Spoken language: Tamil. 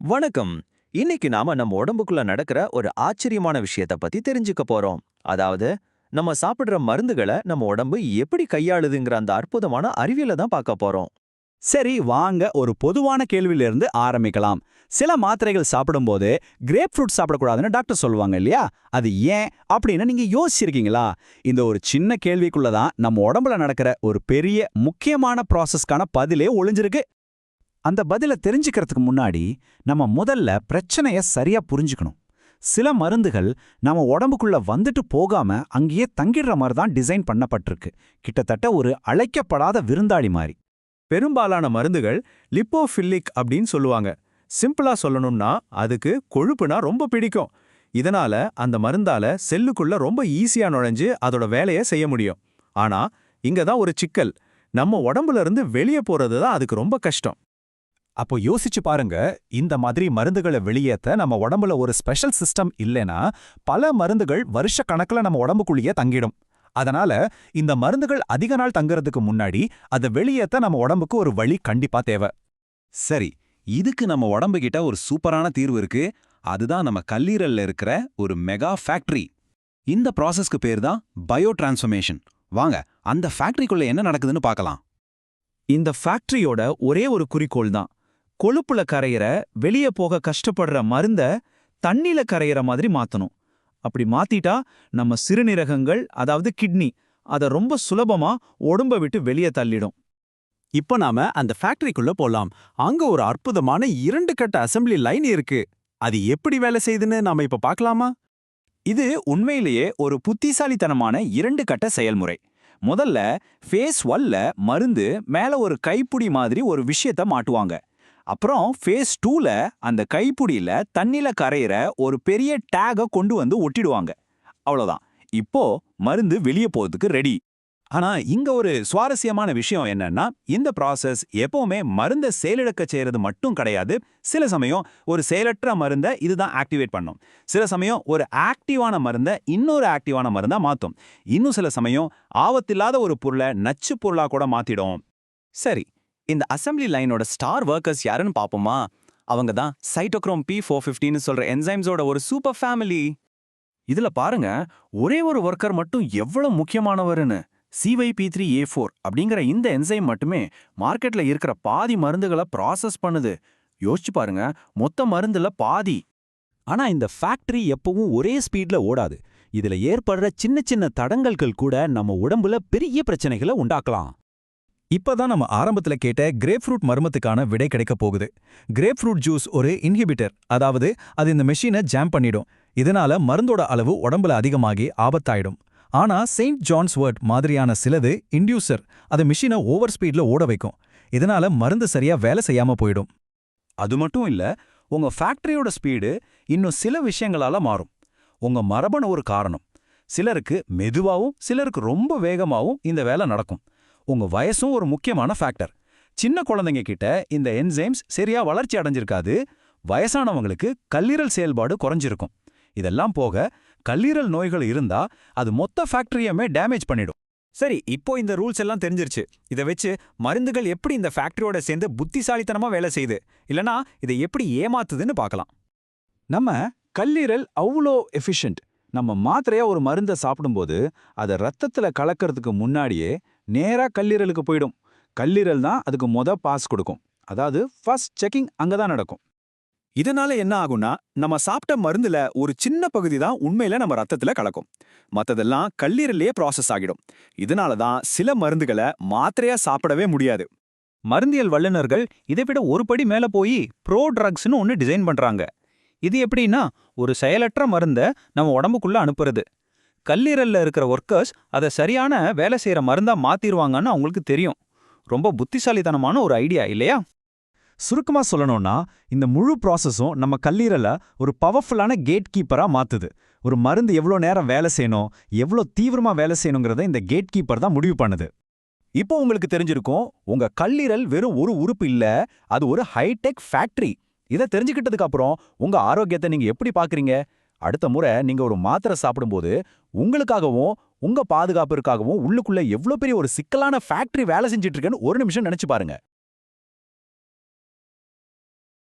வணக்கம். இன்னைக்கு நாம நம்ம உடம்புக்குள்ள நடக்கிற ஒரு ஆச்சரியமான விஷயத்த பத்தி தெரிஞ்சுக்க போறோம். அதாவது நம்ம சாப்பிடுற மருந்துகளை நம்ம உடம்பு எப்படி கையாளுதுங்கிற அந்த அற்புதமான அறிவியலை தான் பார்க்க போறோம். சரி வாங்க ஒரு பொதுவான கேள்வியிலிருந்து ஆரம்பிக்கலாம். சில மாத்திரைகள் சாப்பிடும்போது கிரேப் ஃப்ரூட் சாப்பிடக்கூடாதுன்னு டாக்டர் சொல்லுவாங்க இல்லையா? அது ஏன் அப்படின்னு நீங்க யோசிச்சிருக்கீங்களா? இந்த ஒரு சின்ன கேள்விக்குள்ள தான் நம்ம உடம்புல நடக்கிற ஒரு பெரிய முக்கியமான ப்ராசஸ்க்கான பதிலே ஒளிஞ்சிருக்கு. அந்த பதில தெரிஞ்சுக்கிறதுக்கு முன்னாடி நம்ம முதல்ல பிரச்சனைய சரியா புரிஞ்சுக்கணும். சில மருந்துகள் நம்ம உடம்புக்குள்ள வந்துட்டு போகாம அங்கேயே தங்கிடுற மாதிரி தான் டிசைன் பண்ணப்பட்டிருக்கு. கிட்டத்தட்ட ஒரு அழைக்கப்படாத விருந்தாளி மாதிரி பெரும்பாலான மருந்துகள் லிப்போஃபில்லிக் அப்படின்னு சொல்லுவாங்க. சிம்பிளா சொல்லணும்னா அதுக்கு கொழுப்புனா ரொம்ப பிடிக்கும். இதனால அந்த மருந்தால செல்லுக்குள்ள ரொம்ப ஈஸியா நுழைஞ்சு அதோட வேலையை செய்ய முடியும். ஆனா இங்க தான் ஒரு சிக்கல். நம்ம உடம்புல இருந்து வெளியே போறது தான் அதுக்கு ரொம்ப கஷ்டம். அப்போ யோசிச்சு பாருங்க இந்த மாதிரி மருந்துகளை வெளியேத்த நம்ம உடம்புல ஒரு ஸ்பெஷல் சிஸ்டம் இல்லைனா பல மருந்துகள் வருஷ கணக்குல நம்ம உடம்புக்குள்ளேயே தங்கிடும். அதனால இந்த மருந்துகள் அதிக நாள் தங்குறதுக்கு முன்னாடி அதை வெளியேத்த நம்ம உடம்புக்கு ஒரு வழி கண்டிப்பா தேவை. சரி இதுக்கு நம்ம உடம்பு கிட்ட ஒரு சூப்பரான தீர்வு இருக்கு. அதுதான் நம்ம கல்லீரல்ல இருக்கிற ஒரு மெகா ஃபேக்டரி இந்த ப்ராசஸ்க்கு பேர் தான் பயோ டிரான்ஸ்ஃபர்மேஷன் வாங்க அந்த ஃபேக்டரிக்குள்ள என்ன நடக்குதுன்னு பார்க்கலாம். இந்த ஃபேக்டரியோட ஒரே ஒரு குறிக்கோள் தான் கொழுப்புல கரையிற வெளியே போக கஷ்டப்படுற மருந்த தண்ணில கரையிற மாதிரி மாத்தணும். அப்படி மாத்திட்டா நம்ம சிறுநீரகங்கள் அதாவது கிட்னி அதை ரொம்ப சுலபமா உடம்ப விட்டு வெளியே தள்ளிடும். இப்ப நாம அந்த ஃபேக்டரிக்குள்ள போலாம். அங்க ஒரு அற்புதமான இரண்டு கட்ட அசெம்பிளி லைன் இருக்கு. அது எப்படி வேலை செய்யுதுன்னு நாம இப்ப பார்க்கலாமா? இது உண்மையிலேயே ஒரு புத்திசாலித்தனமான இரண்டு கட்ட செயல்முறை. முதல்ல ஃபேஸ் ஒல்ல மருந்து மேல ஒரு கைப்புடி மாதிரி ஒரு விஷயத்த மாட்டுவாங்க. அப்புறம் ஃபேஸ் டூல அந்த கைப்புடியில தண்ணில கரையிற ஒரு பெரிய டேக கொண்டு வந்து ஒட்டிடுவாங்க. அவ்வளோதான் இப்போ மருந்து வெளியே போறதுக்கு ரெடி ஆனா இங்க ஒரு சுவாரஸ்யமான விஷயம் என்னன்னா இந்த ப்ராசஸ் எப்பவுமே மருந்த செயலிழக்க செய்யறது மட்டும் கிடையாது. சில சமயம் ஒரு செயலற்ற மருந்த இதுதான் ஆக்டிவேட் பண்ணும். சில சமயம் ஒரு ஆக்டிவான மருந்த இன்னொரு ஆக்டிவான மருந்தா மாத்தும். இன்னும் சில சமயம் ஆபத்தில்லாத ஒரு பொருளை நச்சு பொருளா கூட மாத்திடும். சரி இந்த அசெம்பிளி லைனோட ஸ்டார் ஒர்க்கர்ஸ் யாருன்னு பாப்போமா அவங்க தான் சைட்டோக்ரோம் பி ஃபோர் ஃபிஃப்டின்னு சொல்ற என்சைம்ஸோட ஒரு சூப்பர் ஃபேமிலி இதுல பாருங்க ஒரே ஒரு ஒர்க்கர் மட்டும் எவ்வளவு முக்கியமானவருன்னு. சிவைபி த்ரீ ஏ ஃபோர் அப்படிங்கிற இந்த என்சைம் மட்டுமே மார்க்கெட்ல இருக்கிற பாதி மருந்துகளை ப்ராசஸ் பண்ணுது. யோசிச்சு பாருங்க மொத்த மருந்துல பாதி. ஆனா இந்த ஃபேக்டரி எப்பவும் ஒரே ஸ்பீட்ல ஓடாது. இதுல ஏற்படுற சின்ன சின்ன தடங்கல்கள் கூட நம்ம உடம்புல பெரிய பிரச்சனைகளை உண்டாக்கலாம். இப்பதான் நம்ம ஆரம்பத்துல கேட்ட கிரேப் ஃப்ரூட் மர்மத்துக்கான விடை கிடைக்க போகுது. கிரேப் ஃப்ரூட் ஜூஸ் ஒரு இன்ஹிபிட்டர் அதாவது அது இந்த மெஷினை ஜாம் பண்ணிடும். இதனால மருந்தோட அளவு உடம்புல அதிகமாகி ஆபத்தாயிடும். ஆனா செயின்ட் ஜான்ஸ் வேர்ட் மாதிரியான சிலது இன்டியூசர் அது மிஷினை ஓவர் ஸ்பீட்ல ஓட வைக்கும். இதனால மருந்து சரியா வேலை செய்யாம போயிடும். அது மட்டும் இல்ல உங்க ஃபேக்டரியோட ஸ்பீடு இன்னும் சில விஷயங்களால மாறும். உங்க மரபணு ஒரு காரணம். சிலருக்கு மெதுவாவும் சிலருக்கு ரொம்ப வேகமாவும் இந்த வேலை நடக்கும். உங்க வயசும் ஒரு முக்கியமான ஃபேக்டர் சின்ன குழந்தைங்க கிட்ட இந்த என்சைம்ஸ் சரியா வளர்ச்சி அடைஞ்சிருக்காது வயசானவங்களுக்கு கல்லீரல் செயல்பாடு குறைஞ்சிருக்கும். இதெல்லாம் போக கல்லீரல் நோய்கள் இருந்தா அது மொத்த ஃபேக்டரியமே டேமேஜ் பண்ணிடும். சரி இப்போ இந்த ரூல்ஸ் எல்லாம் தெரிஞ்சிருச்சு. இதை வச்சு மருந்துகள் எப்படி இந்த ஃபேக்டரியோட சேர்ந்து புத்திசாலித்தனமா வேலை செய்யுது? இல்லனா இதை எப்படி ஏமாத்துதுன்னு பார்க்கலாம். நம்ம கல்லீரல் அவ்வளோ எஃபிஷியன்ட் நம்ம மாத்திரையா ஒரு மருந்தை சாப்பிடும்போது அதை ரத்தத்துல கலக்கிறதுக்கு முன்னாடியே நேரா கல்லீரலுக்கு போயிடும். கல்லீரல் தான் அதுக்கு மொத பாஸ் கொடுக்கும். அதாவது ஃபர்ஸ்ட் செக்கிங் அங்க தான் நடக்கும். இதனால என்ன ஆகும்னா நம்ம சாப்பிட்ட மருந்துல ஒரு சின்ன பகுதி தான் உண்மையில நம்ம ரத்தத்துல கலக்கும். மத்ததெல்லாம் கல்லீரல்லையே ப்ராசஸ் ஆகிடும். இதனால தான் சில மருந்துகளை மாத்திரையா சாப்பிடவே முடியாது. மருந்தியல் வல்லுநர்கள் இதை விட ஒரு படி மேல போய் ப்ரோ ட்ரக்ஸ்னு ஒன்று டிசைன் பண்றாங்க. இது எப்படின்னா ஒரு செயலற்ற மருந்தை நம்ம உடம்புக்குள்ள அனுப்புறது. கல்லீரல்ல இருக்கிற ஒர்க்கர்ஸ் அதை சரியான வேலை செய்யற மருந்தா மாத்திருவாங்கன்னு அவங்களுக்கு தெரியும். ரொம்ப புத்திசாலித்தனமான ஒரு ஐடியா இல்லையா? சுருக்கமா சொல்லணும்னா இந்த முழு ப்ராசஸும் நம்ம கல்லீரலை ஒரு பவர்ஃபுல்லான கேட் கீப்பரா மாத்துது. ஒரு மருந்து எவ்வளோ நேரம் வேலை செய்யணும் எவ்வளோ தீவிரமா வேலை செய்யணுங்கிறத இந்த கேட் கீப்பர் தான் முடிவு பண்ணுது. இப்போ உங்களுக்கு தெரிஞ்சிருக்கும் உங்க கல்லீரல் வெறும் ஒரு உறுப்பு இல்ல அது ஒரு ஹைடெக் ஃபேக்டரி இதை தெரிஞ்சுக்கிட்டதுக்கு அப்புறம் உங்க ஆரோக்கியத்தை நீங்க எப்படி பாக்குறீங்க அடுத்த முறை நீங்க ஒரு மாத்திரை சாப்பிடும்போது உங்களுக்காகவும் உங்க பாதுகாப்பிற்காகவும் உள்ளுக்குள்ள எவ்வளவு பெரிய ஒரு சிக்கலான ஃபேக்டரி வேலை செஞ்சுட்டு இருக்கேன்னு ஒரு நிமிஷம் நினைச்சு பாருங்க.